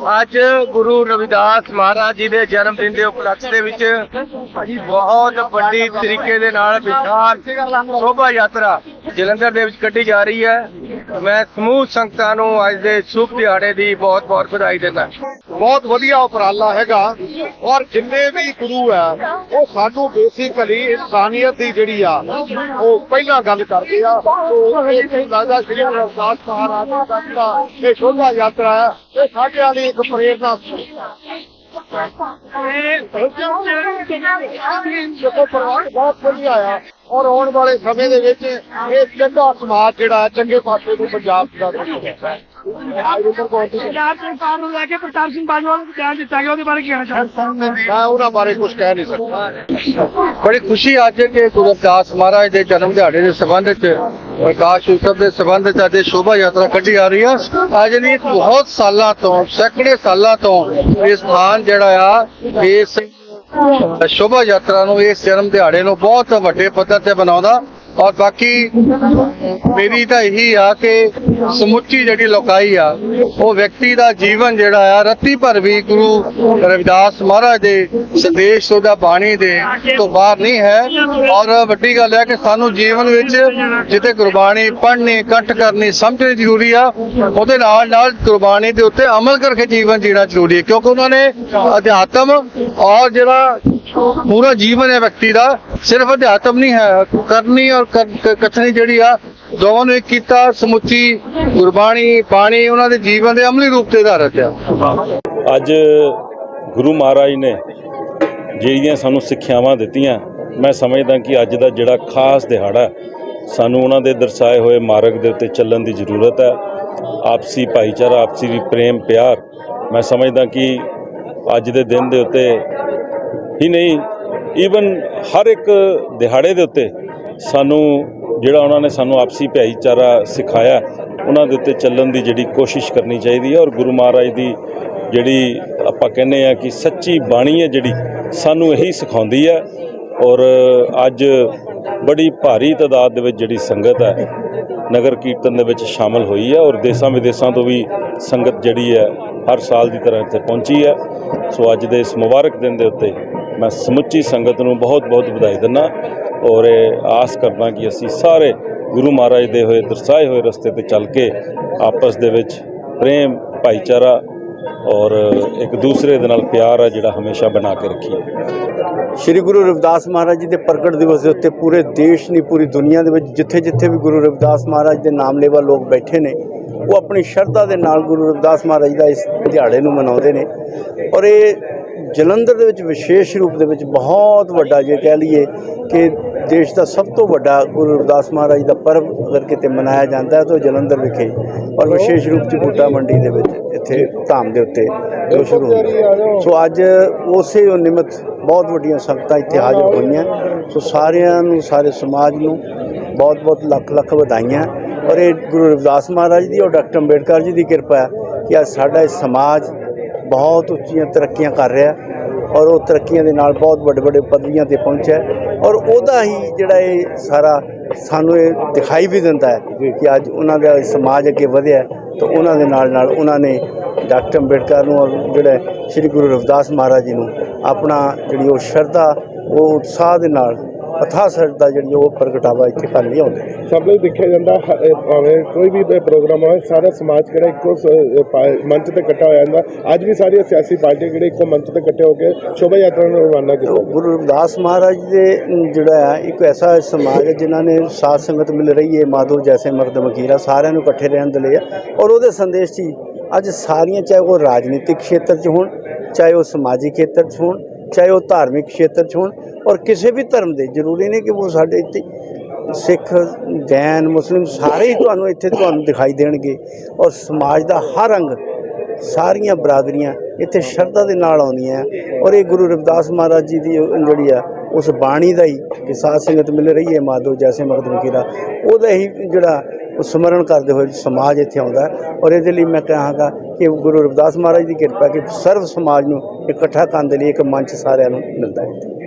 ਅੱਜ ਗੁਰੂ ਰਵਿਦਾਸ ਮਹਾਰਾਜ ਜੀ ਦੇ ਜਨਮ ਦਿਨ ਦੇ ਉਪਲਕਸ਼ ਦੇ ਵਿੱਚ ਬਹੁਤ ਵੱਡੀ ਤਰੀਕੇ ਦੇ ਨਾਲ ਵਿਸ਼ਾਲ ਸ਼ੋਭਾ ਯਾਤਰਾ ਜਲੰਧਰ ਦੇ ਵਿੱਚ ਕੱਢੀ ਜਾ ਰਹੀ ਹੈ। ਮੈਂ ਸਮੂਹ ਸੰਗਤਾਂ ਨੂੰ ਅੱਜ ਦੇ ਸ਼ੁਭ ਦਿਹਾੜੇ ਦੀ ਬਹੁਤ ਬਹੁਤ ਵਧਾਈ ਦਿੰਦਾ। ਬਹੁਤ ਵਧੀਆ ਉਪਰਾਲਾ ਹੈਗਾ, ਔਰ ਜਿੰਨੇ ਵੀ ਗੁਰੂ ਆ, ਉਹ ਸਾਨੂੰ ਬੇਸਿਕਲੀ ਇਨਸਾਨੀਅਤ ਦੀ ਜਿਹੜੀ ਆ, ਉਹ ਪਹਿਲਾਂ ਗੱਲ ਕਰਦੇ ਆ। ਉਹ ਇਹ ਸ੍ਰੀ ਗੁਰੂ ਮਹਾਰਾਜ ਦਾ ਜਿਹੜਾ ਇਹ ਸ਼ੋਭਾ ਯਾਤਰਾ ਹੈ ਇਹ ਸਾਡਿਆਂ ਲਈ ਇੱਕ ਪ੍ਰੇਰਨਾ ਦੇਖੋ ਬਹੁਤ ਵਧੀਆ ਆ। ਔਰ ਆਉਣ ਵਾਲੇ ਸਮੇਂ ਦੇ ਵਿੱਚ ਇਹ ਚੰਗਾ ਸਮਾਜ ਜਿਹੜਾ ਚੰਗੇ ਪਾਸੇ ਨੂੰ ਪੰਜਾਬ ਦਾ ਪੰਜਾਬ ਸਰਕਾਰ ਨੂੰ ਲੈ ਕੇ ਪ੍ਰਤਾਪ ਸਿੰਘ ਬਾਜਵਾ ਨੂੰ ਬਿਆਨ ਦਿੱਤਾ ਗਿਆ ਉਹਦੇ ਬਾਰੇ ਕੀ ਕਹਿਣਾ ਚਾਹੁੰਦੇ ਮੈਂ ਉਹਨਾਂ ਬਾਰੇ ਕੁਝ ਕਹਿ ਨਹੀਂ ਸਕਦਾ। ਬੜੀ ਖੁਸ਼ੀ ਅੱਜ ਕਿ ਗੁਰੂ ਰਵਿਦਾਸ ਮਹਾਰਾਜ ਦੇ ਜਨਮ ਦਿਹਾੜੇ ਦੇ ਸੰਬੰਧ ਵਿੱਚ ਪ੍ਰਕਾਸ਼ ਉਤਸਵ ਦੇ ਸੰਬੰਧ ਵਿੱਚ ਅੱਜ ਸ਼ੋਭਾ ਯਾਤਰਾ ਕੱਢੀ ਜਾ ਰਹੀ ਆ। ਅੱਜ ਨਹੀਂ ਬਹੁਤ ਸਾਲਾਂ ਤੋਂ ਸੈਂਕੜੇ ਸਾਲਾਂ ਤੋਂ ਇਹ ਸਥਾਨ ਜਿਹੜਾ ਆ ਇਸ ਸ਼ੋਭਾ ਯਾਤਰਾ ਨੂੰ ਇਸ ਜਨਮ ਦਿਹਾੜੇ ਨੂੰ ਬਹੁਤ ਵੱਡੇ ਪੱਧਰ ਤੇ ਬਣਾਉਂਦਾ ਔਰ ਬਾਕੀ ਮੇਰੀ ਤਾਂ ਇਹੀ ਆ ਕਿ ਸਮੁੱਚੀ ਜਿਹੜੀ ਲੋਕਾਈ ਆ, ਉਹ ਵਿਅਕਤੀ ਦਾ ਜੀਵਨ ਜਿਹੜਾ ਆ, ਰੱਤੀ ਭਰ ਵੀ ਗੁਰੂ ਰਵਿਦਾਸ ਮਹਾਰਾਜ ਦੇ ਸੰਦੇਸ਼ ਤੋਂ ਦਾ ਬਾਣੀ ਦੇ ਤੋਂ ਬਾਹਰ ਨਹੀਂ ਹੈ। ਔਰ ਵੱਡੀ ਗੱਲ ਹੈ ਕਿ ਸਾਨੂੰ ਜੀਵਨ ਵਿੱਚ ਜਿੱਥੇ ਗੁਰਬਾਣੀ ਪੜ੍ਹਨੀ ਇਕੱਠ ਕਰਨੀ ਸਮਝਣੀ ਜ਼ਰੂਰੀ ਆ, ਉਹਦੇ ਨਾਲ ਨਾਲ ਗੁਰਬਾਣੀ ਦੇ ਉੱਤੇ ਅਮਲ ਕਰਕੇ ਜੀਵਨ ਜੀਣਾ ਜ਼ਰੂਰੀ ਹੈ। ਕਿਉਂਕਿ ਉਹਨਾਂ ਨੇ ਅਧਿਆਤਮ ਔਰ ਜਿਹੜਾ ਪੂਰਾ ਜੀਵਨ ਹੈ ਵਿਅਕਤੀ ਦਾ ਸਿਰਫ ਅਧਿਆਤਮ ਨਹੀਂ ਹੈ, ਕਰਨੀ ਔਰ ਕਥਨੀ ਜਿਹੜੀ ਆ, ਦੋਵਾਂ ਨੂੰ ਇੱਕ ਕੀਤਾ, ਸਮੁੱਚੀ ਗੁਰਬਾਣੀ, ਬਾਣੀ, ਉਹਨਾਂ ਦੇ ਜੀਵਨ ਦੇ ਅਮਲੀ ਰੂਪ ਤੇ ਆਧਾਰਿਤ ਆ। ਅੱਜ ਗੁਰੂ ਮਹਾਰਾਜ ਨੇ ਜਿਹੜੀਆਂ ਸਾਨੂੰ ਸਿੱਖਿਆਵਾਂ ਦਿੱਤੀਆਂ, ਮੈਂ ਸਮਝਦਾ ਕਿ ਅੱਜ ਦਾ ਜਿਹੜਾ ਖਾਸ ਦਿਹਾੜਾ, ਸਾਨੂੰ ਉਹਨਾਂ ਦੇ ਦਰਸਾਏ ਹੋਏ ਮਾਰਗ ਦੇ ਉੱਤੇ ਚੱਲਣ ਦੀ ਜ਼ਰੂਰਤ ਹੈ। ਆਪਸੀ ਭਾਈਚਾਰਾ, ਆਪਸੀ ਪ੍ਰੇਮ, ਪਿਆਰ, ਮੈਂ ਸਮਝਦਾ ਕਿ ਅੱਜ ਦੇ ਦਿਨ ਦੇ ਉੱਤੇ ਹੀ ਨਹੀਂ ਈਵਨ ਹਰ ਇੱਕ ਦਿਹਾੜੇ ਦੇ ਉੱਤੇ ਸਾਨੂੰ ਜਿਹੜਾ ਉਹਨਾਂ ਨੇ ਸਾਨੂੰ ਆਪਸੀ ਭਾਈਚਾਰਾ ਸਿਖਾਇਆ, ਉਹਨਾਂ ਦੇ ਉੱਤੇ ਚੱਲਣ ਦੀ ਜਿਹੜੀ ਕੋਸ਼ਿਸ਼ ਕਰਨੀ ਚਾਹੀਦੀ ਹੈ ਔਰ ਗੁਰੂ ਮਹਾਰਾਜ ਦੀ ਜਿਹੜੀ ਆਪਾਂ ਕਹਿੰਦੇ ਆ ਕਿ ਸੱਚੀ ਬਾਣੀ ਹੈ ਜਿਹੜੀ ਸਾਨੂੰ ਇਹੀ ਸਿਖਾਉਂਦੀ ਹੈ ਔਰ ਅੱਜ ਬੜੀ ਭਾਰੀ ਤਾਦਾਦ ਦੇ ਵਿੱਚ ਜਿਹੜੀ ਸੰਗਤ ਹੈ, ਨਗਰ ਕੀਰਤਨ ਦੇ ਵਿੱਚ ਸ਼ਾਮਲ ਹੋਈ ਹੈ ਔਰ ਦੇਸਾਂ ਵਿਦੇਸਾਂ ਤੋਂ ਵੀ ਸੰਗਤ ਜਿਹੜੀ ਹੈ ਹਰ ਸਾਲ ਦੀ ਤਰ੍ਹਾਂ ਇੱਥੇ ਪਹੁੰਚੀ ਹੈ। ਸੋ ਅੱਜ ਦੇ ਇਸ ਮੁਬਾਰਕ ਦਿਨ ਦੇ ਉੱਤੇ ਮੈਂ ਸਮੁੱਚੀ ਸੰਗਤ ਨੂੰ ਬਹੁਤ-ਬਹੁਤ ਵਧਾਈ ਦਿੰਦਾ ਔਰ ਇਹ ਆਸ ਕਰਦਾ ਕਿ ਅਸੀਂ ਸਾਰੇ ਗੁਰੂ ਮਹਾਰਾਜ ਦੇ ਹੋਏ, ਦਰਸਾਏ ਹੋਏ ਰਸਤੇ ਤੇ ਚੱਲ ਕੇ ਆਪਸ ਦੇ ਵਿੱਚ ਪ੍ਰੇਮ, ਭਾਈਚਾਰਾ ਔਰ ਇੱਕ ਦੂਸਰੇ ਦੇ ਨਾਲ ਪਿਆਰ ਆ ਜਿਹੜਾ ਹਮੇਸ਼ਾ ਬਣਾ ਕੇ ਰੱਖੀਏ। ਸ਼੍ਰੀ ਗੁਰੂ ਰਵਿਦਾਸ ਮਹਾਰਾਜ ਜੀ ਦੇ ਪ੍ਰਗਟ ਦਿਵਸ ਦੇ ਉੱਤੇ ਪੂਰੇ ਦੇਸ਼ ਨਹੀਂ, ਪੂਰੀ ਦੁਨੀਆ ਦੇ ਵਿੱਚ ਜਿੱਥੇ-ਜਿੱਥੇ ਵੀ ਗੁਰੂ ਰਵਿਦਾਸ ਮਹਾਰਾਜ ਦੇ ਨਾਮ ਲੇਵਾ ਲੋਕ ਬੈਠੇ ਨੇ ਉਹ ਆਪਣੀ ਸ਼ਰਧਾ ਦੇ ਨਾਲ ਗੁਰੂ ਰਵਿਦਾਸ ਮਹਾਰਾਜ ਦਾ ਇਸ ਦਿਹਾੜੇ ਨੂੰ ਮਨਾਉਂਦੇ ਨੇ। ਔਰ ਇਹ ਜਲੰਧਰ ਦੇ ਵਿੱਚ ਵਿਸ਼ੇਸ਼ ਰੂਪ ਦੇ ਵਿੱਚ ਬਹੁਤ ਵੱਡਾ ਜੇ ਕਹਿ ਲਈਏ ਕਿ ਦੇਸ਼ ਦਾ ਸਭ ਤੋਂ ਵੱਡਾ ਗੁਰੂ ਰਵਿਦਾਸ ਮਹਾਰਾਜ ਦਾ ਪਰਬ ਅਗਰ ਕਿਤੇ ਮਨਾਇਆ ਜਾਂਦਾ ਹੈ ਤਾਂ ਉਹ ਜਲੰਧਰ ਵਿਖੇ ਔਰ ਵਿਸ਼ੇਸ਼ ਰੂਪ ਚ ਬੂਟਾ ਮੰਡੀ ਦੇ ਵਿੱਚ ਇੱਥੇ ਧਾਮ ਦੇ ਉੱਤੇ ਜੋ ਸ਼ੁਰੂ ਹੁੰਦਾ ਸੋ ਅੱਜ ਉਸੇ ਨਿਮਤ ਬਹੁਤ ਵੱਡੀਆਂ ਸੰਗਤਾਂ ਇੱਥੇ ਹਾਜ਼ਰ ਹੋਈਆਂ। ਸੋ ਸਾਰਿਆਂ ਨੂੰ, ਸਾਰੇ ਸਮਾਜ ਨੂੰ ਬਹੁਤ ਬਹੁਤ ਲੱਖ ਲੱਖ ਵਧਾਈਆਂ। ਔਰ ਇਹ ਗੁਰੂ ਰਵਿਦਾਸ ਮਹਾਰਾਜ ਦੀ ਔਰ ਡਾਕਟਰ ਅੰਬੇਡਕਰ ਜੀ ਦੀ ਕਿਰਪਾ ਹੈ ਕਿ ਅੱਜ ਸਾਡਾ ਇਹ ਸਮਾਜ ਬਹੁਤ ਉੱਚੀਆਂ ਤਰੱਕੀਆਂ ਕਰ ਰਿਹਾ ਔਰ ਉਹ ਤਰੱਕੀਆਂ ਦੇ ਨਾਲ ਬਹੁਤ ਵੱਡੇ ਵੱਡੇ ਪਦਵੀਆਂ ਤੇ ਪਹੁੰਚਿਆ ਔਰ ਉਹਦਾ ਹੀ ਜਿਹੜਾ ਇਹ ਸਾਰਾ ਸਾਨੂੰ ਇਹ ਦਿਖਾਈ ਵੀ ਦਿੰਦਾ ਹੈ ਕਿ ਅੱਜ ਉਹਨਾਂ ਦਾ ਸਮਾਜ ਅੱਗੇ ਵਧਿਆ ਤਾਂ ਉਹਨਾਂ ਦੇ ਨਾਲ ਨਾਲ ਉਹਨਾਂ ਨੇ ਡਾਕਟਰ ਅੰਬੇਡਕਰ ਨੂੰ ਔਰ ਜਿਹੜਾ ਸ੍ਰੀ ਗੁਰੂ ਰਵਿਦਾਸ ਮਹਾਰਾਜ ਜੀ ਨੂੰ ਆਪਣਾ ਜਿਹੜੀ ਉਹ ਸ਼ਰਧਾ ਉਹ ਉਤਸ਼ਾਹ ਦੇ ਨਾਲ ਅਥਾਹ ਸ਼ਰਧਾ ਜਿਹੜੀ ਉਹ ਪ੍ਰਗਟਾਵਾ ਇੱਥੇ ਕਰਨ ਲਈ ਆਉਂਦੇ ਨੇ। ਸਭ ਲਈ ਦੇਖਿਆ ਜਾਂਦਾ ਹ- ਭਾਵੇਂ ਕੋਈ ਵੀ ਪ੍ਰੋਗਰਾਮ ਹੋਵੇ ਸਾਰਾ ਸਮਾਜ ਕਿਹੜਾ ਇੱਕੋ ਸ- ਇਹ ਪਾ- ਮੰਚ ਤੇ ਇਕੱਠਾ ਹੋ ਜਾਂਦਾ ਅੱਜ ਵੀ ਸਾਰੀਆਂ ਸਿਆਸੀ ਪਾਰਟੀਆਂ ਜਿਹੜੇ ਇੱਕੋ ਮੰਚ ਤੇ ਇਕੱਠੇ ਹੋ ਕੇ ਸ਼ੋਭਾ ਯਾਤਰਾ ਨੂੰ ਰਵਾਨਾ ਕੀਤਾ ਉਹ ਗੁਰੂ ਰਵਿਦਾਸ ਮਹਾਰਾਜ ਦੇ ਅਮ, ਜਿਹੜਾ ਹੈ ਇੱਕ ਐਸਾ ਸਮਾਜ ਹੈ ਜਿਨ੍ਹਾਂ ਨੇ ਸਾਧ ਸੰਗਤ ਮਿਲ ਰਹੀ ਹੈ ਮਾਧੋ ਜੈਸੇ ਮਰਦ ਮਕੀਰਾ ਸਾਰਿਆਂ ਨੂੰ ਇਕੱਠੇ ਰਹਿਣ ਦੇ ਲਈ ਹੈ ਔਰ ਉਹਦੇ ਸੰਦੇਸ਼ 'ਚ ਹੀ ਅੱਜ ਸਾਰੀਆਂ ਚਾਹੇ ਉਹ ਰਾਜਨੀਤਿਕ ਖੇਤਰ 'ਚ ਹੋਣ ਚਾਹੇ ਉਹ ਸਮਾਜਿਕ ਖੇਤਰ 'ਚ ਹੋਣ ਚਾਹੇ ਉਹ ਧਾਰਮਿਕ ਖੇਤਰ 'ਚ ਹੋਣ ਔਰ ਕਿਸੇ ਵੀ ਧਰਮ ਦੇ, ਜ਼ਰੂਰੀ ਨਹੀਂ ਕਿ ਉਹ ਸਾਡੇ ਇੱਥੇ ਸਿੱਖ, ਜੈਨ, ਮੁਸਲਿਮ ਸਾਰੇ ਹੀ ਤੁਹਾਨੂੰ ਇੱਥੇ ਤੁਹਾਨੂੰ ਦਿਖਾਈ ਦੇਣਗੇ ਔਰ ਸਮਾਜ ਦਾ ਹਰ ਅੰਗ, ਸਾਰੀਆਂ ਬਰਾਦਰੀਆਂ ਇੱਥੇ ਸ਼ਰਧਾ ਦੇ ਨਾਲ ਆਉਂਦੀਆਂ ਔਰ ਇਹ ਗੁਰੂ ਰਵਿਦਾਸ ਮਹਾਰਾਜ ਜੀ ਦੀ ਜਿਹੜੀ ਆ, ਉਸ ਬਾਣੀ ਦਾ ਹੀ ਕਿ ਸਾਧ ਸੰਗਤ ਮਿਲ ਰਹੀ ਹੈ ਮਾਧੋ ਜੈਸੇ ਮਕਦਮ ਕੀਰਾ ਉਹਦਾ ਹੀ ਜਿਹੜਾ ਸਮਰਨ ਕਰਦੇ ਹੋਏ ਸਮਾਜ ਇੱਥੇ ਆਉਂਦਾ ਔਰ ਇਹਦੇ ਲਈ ਮੈਂ ਕਹਾਂਗਾ ਕਿ ਗੁਰੂ ਰਵਿਦਾਸ ਮਹਾਰਾਜ ਦੀ ਕਿਰਪਾ ਕਿ ਸਰਵ ਸਮਾਜ ਨੂੰ ਇਕੱਠਾ ਕਰਨ ਦੇ ਲਈ ਇੱਕ ਮੰਚ ਸਾਰਿਆਂ ਨੂੰ ਮਿਲਦਾ ਹੈ।